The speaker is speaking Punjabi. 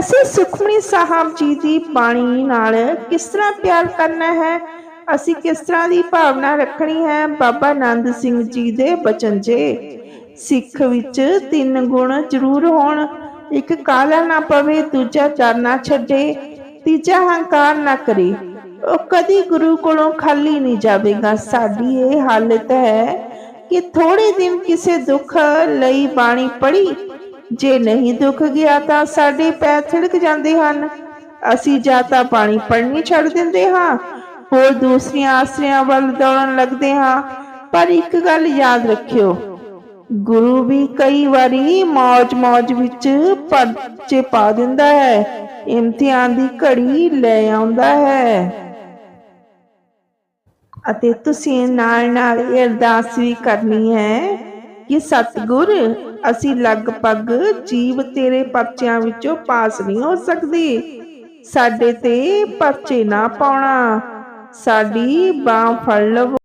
ਅਸੀਂ ਸੁਖਮਨੀ ਸਾਹਿਬ ਜੀ ਦੀ ਬਾਣੀ ਨਾਲ ਕਿਸ ਤਰ੍ਹਾਂ ਪਿਆਰ ਕਰਨਾ ਹੈ? ਅਸੀਂ ਕਿਸ ਤਰ੍ਹਾਂ ਦੀ ਭਾਵਨਾ ਰੱਖਣੀ ਹੈ? ਬਾਬਾ ਆਨੰਦ ਸਿੰਘ ਜੀ ਦੇ ਬਚਨ ਜੇ। ਸਿੱਖ ਵਿੱਚ ਤਿੰਨ ਗੁਣ ਜ਼ਰੂਰ ਹੋਣ। ਇੱਕ ਕਾਲਾ ਨਾ ਪਵੇ, ਦੂਜਾ ਚਰ ਨਾ ਛੱਡੇ, ਤੀਜਾ ਹੰਕਾਰ ਨਾ ਕਰੇ। ਉਹ ਕਦੀ ਗੁਰੂ ਕੋਲੋਂ ਖਾਲੀ ਨਹੀਂ ਜਾਵੇਗਾ। ਸਾਡੀ ਇਹ ਹਾਲਤ ਹੈ ਕਿ ਥੋੜੇ ਦਿਨ ਕਿਸੇ ਦੁੱਖ ਲਈ ਬਾਣੀ ਪੜ੍ਹੀ ਜੇ ਨਹੀਂ ਦੁੱਖ ਗਿਆ ਤਾਂ ਸਾਡੇ ਪੈਰ ਥਿੜਕ ਜਾਂਦੇ ਹਨ। ਅਸੀਂ ਜਾਂ ਤਾਂ ਪਾਣੀ ਪੜਨੀ ਛੱਡ ਦਿੰਦੇ ਹਾਂ, ਹੋਰ ਦੂਸਰੀਆਂ ਆਸਰਿਆਂ ਵੱਲ ਦੌੜਨ ਲੱਗਦੇ ਹਾਂ। ਪਰ ਇੱਕ ਗੱਲ ਯਾਦ ਰੱਖਿਓ, ਗੁਰੂ ਵੀ ਕਈ ਵਾਰੀ ਮੌਜ-ਮੌਜ ਵਿੱਚ ਪਰਚੇ ਪਾ ਦਿੰਦਾ ਹੈ, ਇਮਤਿਹਾਨ ਦੀ ਘੜੀ ਲੈ ਆਉਂਦਾ ਹੈ। ਅਤੇ ਤੁਸੀਂ ਨਾਲ ਨਾਲ ਅਰਦਾਸ ਵੀ ਕਰਨੀ ਹੈ ਕਿ ਸਤਿਗੁਰ, ਅਸੀਂ ਲਗਭਗ ਜੀਵ ਤੇਰੇ ਪਰਚਿਆਂ ਵਿੱਚੋਂ ਪਾਸ ਨਹੀਂ ਹੋ ਸਕਦੇ। ਸਾਡੇ ਤੇ ਪਰਚੇ ਨਾ ਪਾਉਣਾ। ਸਾਡੀ ਬਾਹ ਫੜ ਲਵੋ।